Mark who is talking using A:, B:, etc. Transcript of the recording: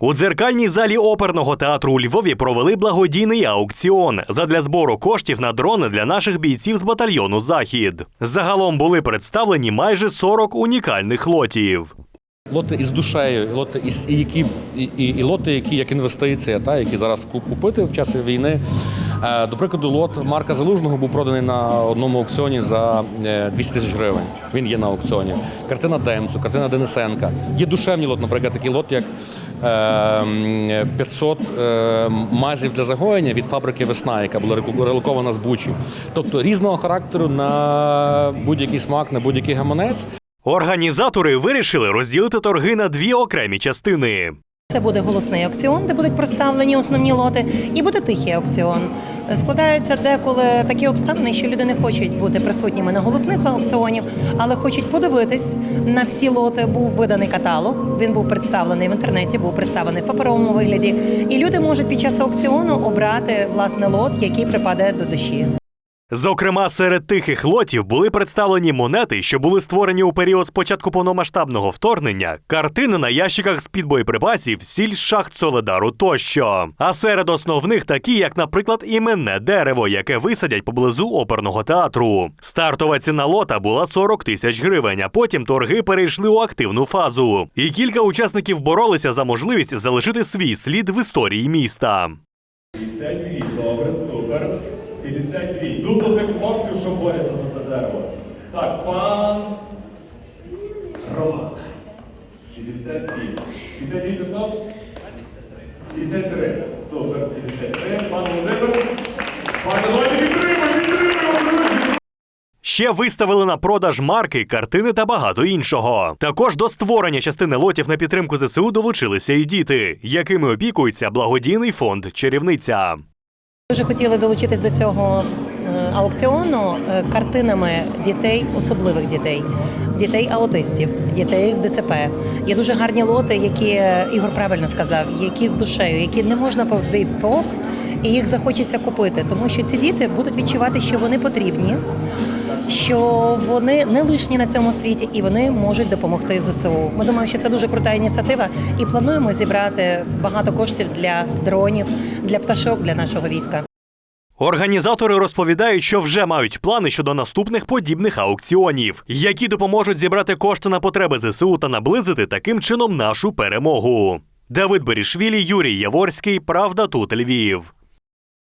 A: У дзеркальній залі оперного театру у Львові провели благодійний аукціон задля збору коштів на дрони для наших бійців з батальйону Захід. Загалом були представлені майже 40 унікальних лотів.
B: Лоти із душею, лоти із і які і, і, і лоти, які як інвестиція, та які зараз куп- купити в часи війни. Е, до прикладу, лот Марка Залужного був проданий на одному аукціоні за е, 200 тисяч гривень. Він є на аукціоні. Картина Демцу, картина Денисенка. Є душевні лот, наприклад, такий лот, як е, 500 е, мазів для загоєння від фабрики Весна, яка була релокована з Бучі. Тобто різного характеру на будь-який смак, на будь-який гаманець.
A: Організатори вирішили розділити торги на дві окремі частини.
C: Це буде голосний аукціон, де будуть представлені основні лоти, і буде тихий аукціон. Складаються деколи такі обставини, що люди не хочуть бути присутніми на голосних аукціонів, але хочуть подивитись на всі лоти. Був виданий каталог. Він був представлений в інтернеті, був представлений в паперовому вигляді. І люди можуть під час аукціону обрати власне лот, який припаде до душі.
A: Зокрема, серед тихих лотів були представлені монети, що були створені у період спочатку повномасштабного вторгнення, картини на ящиках з-під боєприпасів, сіль з шахт Соледару тощо. А серед основних такі, як, наприклад, іменне дерево, яке висадять поблизу оперного театру. Стартова ціна лота була 40 тисяч гривень, а потім торги перейшли у активну фазу. І кілька учасників боролися за можливість залишити свій слід в історії міста.
D: 52, добре, супер. 52. Йду до тих хлопців, що борються за це дерево. Так, пан Роман. 52. 52 500? 53. Супер, 53. Пан Володимир. Пане давайте підтримуємо, підтримуємо, друзі!
A: Ще виставили на продаж марки, картини та багато іншого. Також до створення частини лотів на підтримку ЗСУ долучилися і діти, якими опікується благодійний фонд Чарівниця.
C: Дуже хотіли долучитись до цього е, аукціону е, картинами дітей, особливих дітей, дітей аутистів, дітей з ДЦП. Є дуже гарні лоти, які е, Ігор правильно сказав, які з душею, які не можна повди повз, і їх захочеться купити, тому що ці діти будуть відчувати, що вони потрібні. Що вони не лишні на цьому світі і вони можуть допомогти ЗСУ. Ми думаємо, що це дуже крута ініціатива, і плануємо зібрати багато коштів для дронів, для пташок для нашого війська.
A: Організатори розповідають, що вже мають плани щодо наступних подібних аукціонів, які допоможуть зібрати кошти на потреби ЗСУ та наблизити таким чином нашу перемогу. Давид Берішвілі, Юрій Яворський, Правда тут Львів.